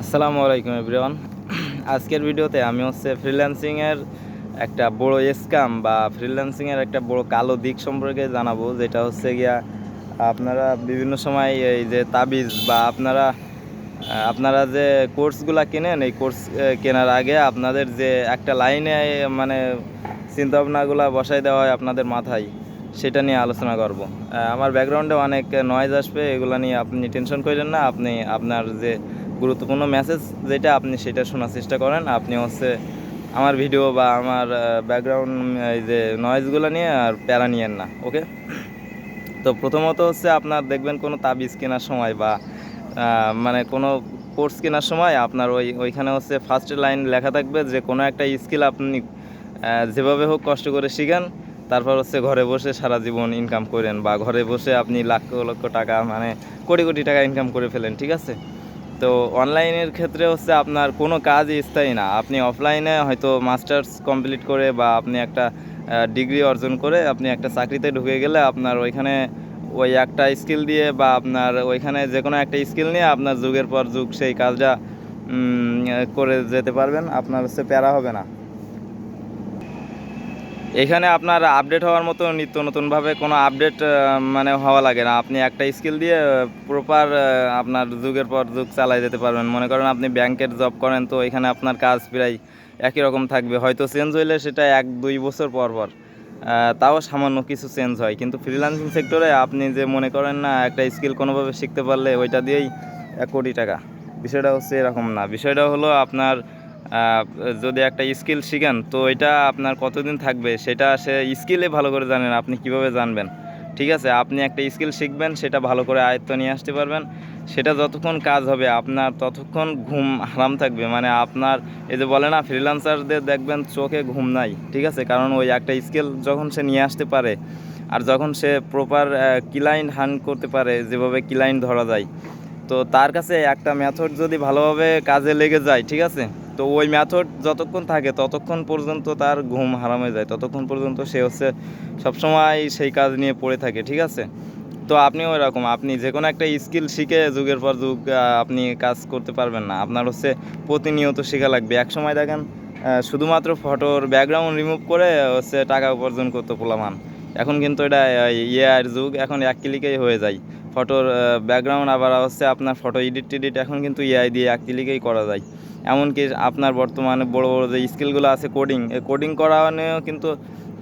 আসসালামু আলাইকুম এভরিওয়ান। আজকের ভিডিওতে আমি হচ্ছে ফ্রিল্যান্সিংয়ের একটা বড় স্ক্যাম বা ফ্রিল্যান্সিংয়ের একটা বড় কালো দিক সম্পর্কে জানাব, যেটা হচ্ছে গিয়া আপনারা বিভিন্ন সময় এই যে তাবিজ বা আপনারা আপনারা যে কোর্সগুলা কেনেন, এই কোর্স কেনার আগে আপনাদের যে একটা লাইনে মানে চিন্তাভাবনাগুলো বসাই দেওয়া হয় আপনাদের মাথায়, সেটা নিয়ে আলোচনা করব। আমার ব্যাকগ্রাউন্ডে অনেক নয়েজ আসবে, এগুলো নিয়ে আপনি টেনশন করেন না, আপনি আপনার যে গুরুত্বপূর্ণ মেসেজ যেটা আপনি সেটা শোনার চেষ্টা করেন। আপনি হচ্ছে আমার ভিডিও বা আমার ব্যাকগ্রাউন্ড এই যে নয়েজগুলো নিয়ে আর প্যারা নিয়েন না ওকে তো প্রথমত হচ্ছে আপনার দেখবেন কোনো তাবিজ কেনার সময় বা মানে কোনো কোর্স কেনার সময় আপনার ওই, ওইখানে হচ্ছে ফার্স্ট লাইন লেখা থাকবে যে কোনো একটা স্কিল আপনি যেভাবে হোক কষ্ট করে শিখেন, তারপর হচ্ছে ঘরে বসে সারা জীবন ইনকাম করেন বা ঘরে বসে আপনি লাখ লক্ষ টাকা মানে কোটি কোটি টাকা ইনকাম করে ফেলেন, ঠিক আছে? তো অনলাইনের ক্ষেত্রে হচ্ছে আপনার কোনো কাজই স্থায়ী না। আপনি অফলাইনে হয়তো মাস্টার্স কমপ্লিট করে বা আপনি একটা ডিগ্রি অর্জন করে আপনি একটা চাকরিতে ঢুকে গেলে আপনার ওইখানে ওই একটা স্কিল দিয়ে বা আপনার ওইখানে যে কোনো একটা স্কিল নিয়ে আপনার যুগের পর যুগ সেই কাজটা করে যেতে পারবেন। আপনার হচ্ছে প্যারা হবে না। এখানে আপনার আপডেট হওয়ার মতো নিত্য নতুনভাবে কোনো আপডেট মানে হওয়া লাগে না। আপনি একটা স্কিল দিয়ে প্রপার আপনার যুগের পর যুগ চালাই যেতে পারবেন। মনে করেন আপনি ব্যাংকের জব করেন, তো এখানে আপনার কাজ প্রায় একই রকম থাকবে। হয়তো চেঞ্জ হইলে সেটা এক, দুই বছর পর পর তাও সামান্য কিছু চেঞ্জ হয়। কিন্তু ফ্রিল্যান্সিং সেক্টরে আপনি যে মনে করেন না, একটা স্কিল কোনোভাবে শিখতে পারলে, ওইটা দিয়েই এক কোটি টাকা। বিষয়টা হচ্ছে এরকম না। বিষয়টা হলো আপনার যদি একটা স্কিল শিখেন, তো এটা আপনার কতদিন থাকবে সেটা সে স্কিলে ভালো করে জানেন, আপনি কীভাবে জানবেন। ঠিক আছে, আপনি একটা স্কিল শিখবেন, সেটা ভালো করে আয়ত্ত নিয়ে আসতে পারবেন। সেটা যতক্ষণ কাজ হবে, আপনার ততক্ষণ ঘুম হারাম থাকবে। মানে আপনার, এই যে বলে না ফ্রিল্যান্সারদের দেখবেন চোখে ঘুম নাই, ঠিক আছে? কারণ ওই একটা স্কিল যখন সে নিয়ে আসতে পারে, আর যখন সে প্রপার ক্লাইন্ট হান করতে পারে, যেভাবে ক্লাইন্ট ধরা যায়, তো তার কাছে একটা মেথড যদি ভালোভাবে কাজে লেগে যায়, ঠিক আছে? তো ওই মেথড যতক্ষণ থাকে ততক্ষণ পর্যন্ত তার ঘুম হারাম যায়। ততক্ষণ পর্যন্ত সে হচ্ছে সবসময় সেই কাজ নিয়ে পড়ে থাকে, ঠিক আছে? তো আপনিও এরকম, আপনি যে কোনো একটা স্কিল শিখে যুগের পর যুগ আপনি কাজ করতে পারবেন না। আপনার হচ্ছে প্রতিনিয়ত শেখা লাগবে। এক সময় দেখেন শুধুমাত্র ফটোর ব্যাকগ্রাউন্ড রিমুভ করে হচ্ছে টাকা উপার্জন করতে পোলামান এখন কিন্তু এটা ইয়ের যুগ, এখন এক ক্লিকেই হয়ে যায়। ফটোর ব্যাকগ্রাউন্ড আবার হচ্ছে আপনার ফটো এডিট টেডিট এখন কিন্তু এআই দিয়ে এক ক্লিকেই করা যায়। এমনকি আপনার বর্তমানে বড় বড় যে স্কিলগুলো আছে কোডিং এই কোডিং করানেও কিন্তু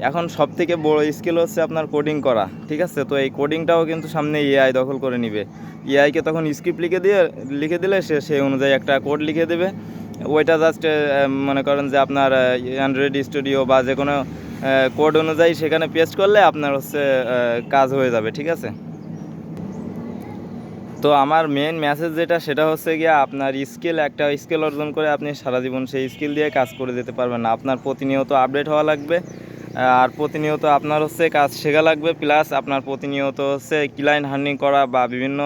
এখন সব থেকে বড় স্কিল হচ্ছে আপনার কোডিং করা, ঠিক আছে? তো এই কোডিংটাও কিন্তু সামনে এআই দখল করে নিবে। এআইকে তখন স্ক্রিপ্ট লিখে দিয়ে, লিখে দিলে সে সেই অনুযায়ী একটা কোড লিখে দেবে। ওইটা জাস্ট মনে করেন যে আপনার অ্যান্ড্রয়েড স্টুডিও বা যে কোনো কোড অনুযায়ী সেখানে পেস্ট করলে আপনার হচ্ছে কাজ হয়ে যাবে, ঠিক আছে? তো আমার মেন মেসেজ যেটা, সেটা হচ্ছে গিয়ে আপনার স্কিল একটা স্কিল অর্জন করে আপনি সারা জীবন সেই স্কিল দিয়ে কাজ করে যেতে পারবেন। আপনার প্রতিনিয়ত আপডেট হওয়া লাগবে। আর প্রতিনিয়ত আপনার হচ্ছে কাজ শেখা লাগবে। প্লাস আপনার প্রতিনিয়ত হচ্ছে ক্লায়েন্ট হার্নিং করা বা বিভিন্ন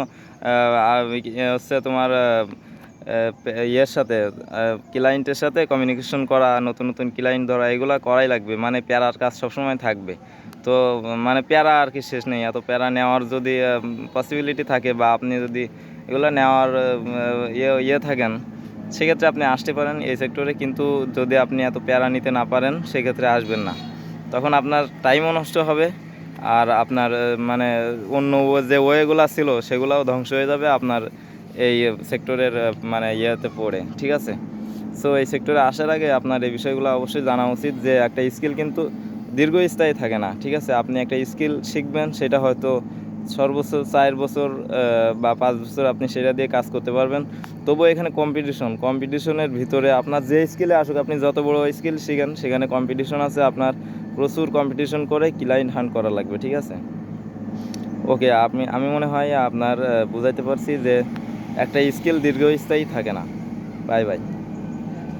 হচ্ছে তোমার ইয়ের সাথে ক্লায়েন্টের সাথে কমিউনিকেশন করা, নতুন নতুন ক্লায়েন্ট ধরা, এগুলো করাই লাগবে। মানে প্যারার কাজ সবসময় থাকবে। তো মানে প্যারা আর কি শেষ নেই। এত প্যারা নেওয়ার যদি পসিবিলিটি থাকে বা আপনি যদি এগুলো নেওয়ার ইয়ে ইয়ে থাকেন, সেক্ষেত্রে আপনি আসতে পারেন এই সেক্টরে কিন্তু যদি আপনি এত প্যারা নিতে না পারেন, সেক্ষেত্রে আসবেন না। তখন আপনার টাইমও নষ্ট হবে আর আপনার মানে অন্য যে ওয়েগুলো ছিল, সেগুলোও ধ্বংস হয়ে যাবে আপনার এই সেক্টরের মানে ইয়েতে পড়ে, ঠিক আছে? সো এই সেক্টরে আসার আগে আপনার এই বিষয়গুলো অবশ্যই জানা উচিত যে একটা স্কিল কিন্তু দীর্ঘস্থায়ী থাকে না, ঠিক আছে? আপনি একটা স্কিল শিখবেন, সেটা হয়তো সর্বোচ্চ চার বছর বা পাঁচ বছর আপনি সেটা দিয়ে কাজ করতে পারবেন। তবুও এখানে কম্পিটিশন কম্পিটিশনের ভিতরে আপনার যে স্কিলে আসুক, আপনি যত বড় স্কিল শিখেন, সেখানে কম্পিটিশন আছে, আপনার প্রচুর কম্পিটিশন করে ক্লায়েন্ট হান্ট করা লাগবে, ঠিক আছে? ওকে, আপনি, আমি মনে হয় আপনার বুঝাইতে পারছি যে একটা স্কিল দীর্ঘস্থায়ী থাকে না। Bye bye.